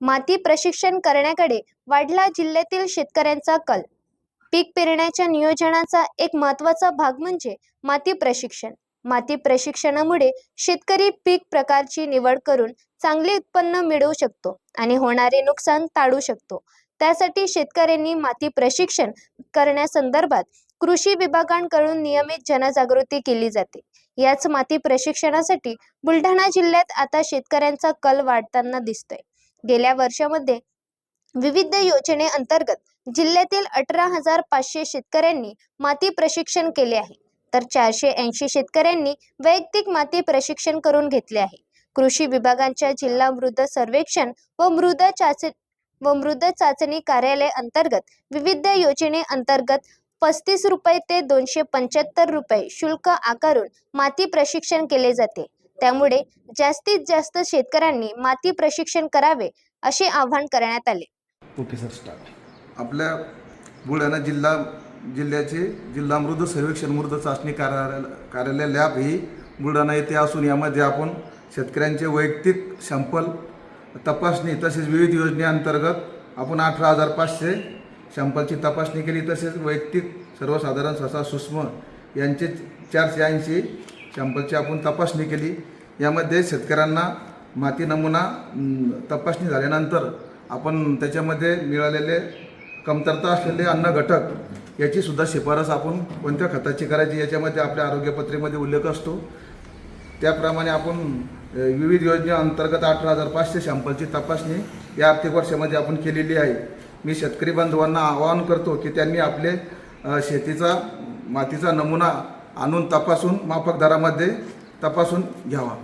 माती प्रशिक्षण करण्याकडे वाढला जिल्ह्यातील शेतकऱ्यांचा कल. पीक पेरण्याच्या नियोजनाचा एक महत्त्वाचा भाग म्हणजे माती प्रशिक्षण. माती प्रशिक्षणामुळे शेतकरी पीक प्रकारची निवड करून चांगले उत्पन्न मिळवू शकतो आणि होणारे नुकसान टाळू शकतो. त्यासाठी शेतकऱ्यांनी माती प्रशिक्षण करण्यासंदर्भात कृषी विभागांकडून नियमित जनजागृती केली जाते. याच माती प्रशिक्षणासाठी बुलढाणा जिल्ह्यात आता शेतकऱ्यांचा कल वाढताना दिसतोय. गेल्या वर्षामध्ये विविध योजनेअंतर्गत जिल्ह्यातील अठरा हजार पाचशे शेतकऱ्यांनी माती प्रशिक्षण केले आहे. तर चारशे ऐंशी शेतकऱ्यांनी वैयक्तिक माती प्रशिक्षण करून घेतले आहे. कृषी विभागांच्या जिल्हा मृद सर्वेक्षण व मृद चाचणी व मृद चाचणी कार्यालय अंतर्गत विविध योजनेअंतर्गत पस्तीस रुपये ते दोनशे पंच्याहत्तर रुपये शुल्क आकारून माती प्रशिक्षण केले जाते. त्यामुळे जास्तीत जास्त शेतकऱ्यांनी माती प्रशिक्षण करावे असे आवाहन करण्यात आले. ओके सर स्टार्ट आपल्या बुलढाणा जिल्हा जिल्ह्याचे जिल्हा मृद सर्वेक्षण मृद चाचणी कार्यालय कार्यालय लॅब ही बुलढाणा येथे असून यामध्ये आपण शेतकऱ्यांचे वैयक्तिक सॅम्पल तपासणी तसेच विविध योजनेअंतर्गत आपण अठरा हजार पाचशे सॅम्पलची तपासणी केली. तसेच वैयक्तिक सर्वसाधारण सहसा सूक्ष्म यांचे चारशे ऐंशी सॅम्पलची आपण तपासणी केली. यामध्ये शेतकऱ्यांना माती नमुना तपासणी झाल्यानंतर आपण त्याच्यामध्ये मिळालेले कमतरता असलेले अन्न घटक याची सुद्धा शिफारस आपण कोणत्या खताची करायची याच्यामध्ये आपल्या आरोग्यपत्रेमध्ये उल्लेख असतो. त्याप्रमाणे आपण विविध योजनेअंतर्गत अठरा हजार पाचशे सॅम्पलची तपासणी या आर्थिक वर्षामध्ये आपण केलेली आहे. मी शेतकरी बांधवांना आवाहन करतो की त्यांनी आपले शेतीचा मातीचा नमुना आणून तपासून माफक दरामध्ये तपासून घ्यावा.